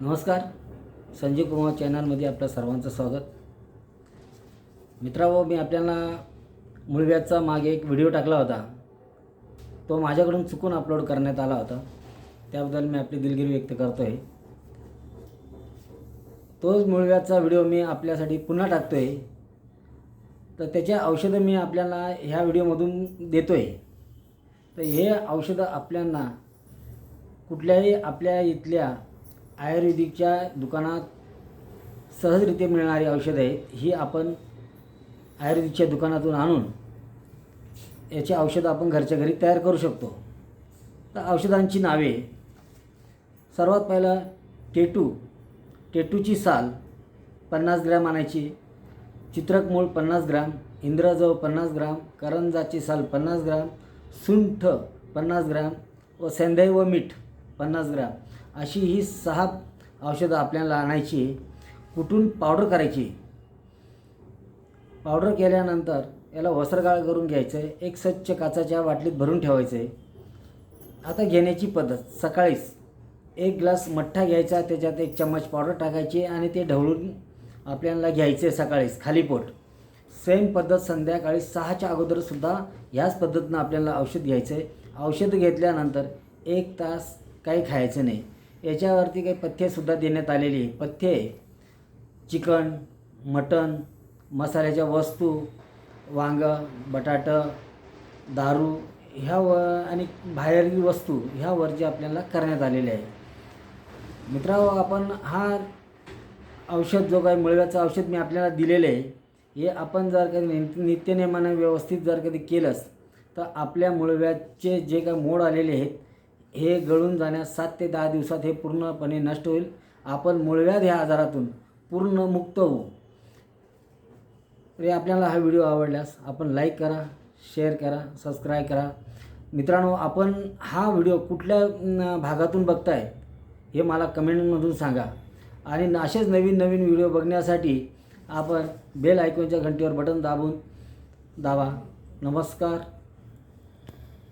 नमस्कार. संजीव कुमार चॅनलमध्ये आपलं सर्वांचं स्वागत. मित्रांनो मी आपल्याला मुळव्याचा मागे एक व्हिडिओ टाकला होता. तो माझ्याकडून चुकून अपलोड करण्यात आला होता. त्याबद्दल मी आपली दिलगिरी व्यक्त करतो आहे तोच मुळव्याचा व्हिडिओ मी आपल्यासाठी पुन्हा टाकतो आहे तर त्याचे औषधं मी आपल्याला ह्या व्हिडिओमधून देतो आहे तर हे औषधं आपल्यांना कुठल्याही आपल्या इथल्या आयुर्वेदिकच्या दुकानात सहजरित्या मिळणारी औषधं आहेत. ही आपण आयुर्वेदिकच्या दुकानातून आणून याची औषधं आपण घरच्या घरी तयार करू शकतो. तर औषधांची नावे. सर्वात पहिलं टेटू. टेटूची साल पन्नास ग्रॅम आणायची. चित्रक मूळ पन्नास ग्राम इंद्रजव पन्नास ग्राम करंजाची साल पन्नास ग्राम सुंठ पन्नास ग्राम व सेंदई व मीठ. पन्नास ग्राम. अशी ही सहा औषधं आपल्याला आणायची. कुठून पावडर करायची? पावडर केल्यानंतर याला वस्त्रगाळ करून घ्यायचं आहे एक स्वच्छ काचाच्या बाटलीत भरून ठेवायचं आहे आता घेण्याची पद्धत. सकाळीच एक ग्लास मठ्ठा घ्यायचा. त्याच्यात एक चम्मच पावडर टाकायची आणि ते ढवळून आपल्याला घ्यायचे आहे सकाळीच. खाली पोट सेम पद्धत संध्याकाळी सहाच्या अगोदरसुद्धा ह्याच पद्धतीनं आपल्याला औषध घ्यायचं आहे औषध घेतल्यानंतर एक तास काही खायचं नाही. याच्यावरती काही पथ्यसुद्धा देण्यात आलेली आहे. पथ्ये चिकन मटन मसाल्याच्या वस्तू वांगं बटाटं दारू ह्या व आणि बाहेरील वस्तू ह्यावरती आपल्याला करण्यात आलेले आहे मित्रांनो आपण हा औषध जो काही मुळव्याचं औषध मी आपल्याला दिलेलं आहे हे आपण जर कधी नि- नित्यनेमानं व्यवस्थित जर कधी केलंच तर आपल्या मुळव्याचे जे काही मोड आलेले आहेत हे गळून जाण्यास सात ते दहा दिवसात हे पूर्णपणे नष्ट होईल. आपण मुळव्याध ह्या आजारातून पूर्ण मुक्त होऊ. तरी आपल्याला हा व्हिडिओ आवडल्यास आपण लाईक करा शेअर करा सबस्क्राईब करा. मित्रांनो आपण हा व्हिडिओ कुठल्या भागातून बघताय हे मला कमेंटमधून सांगा. आणि असेच नवीन नवीन व्हिडिओ बघण्यासाठी आपण बेल आयकॉनच्या घंटीवर बटन दाबून दाबा. नमस्कार.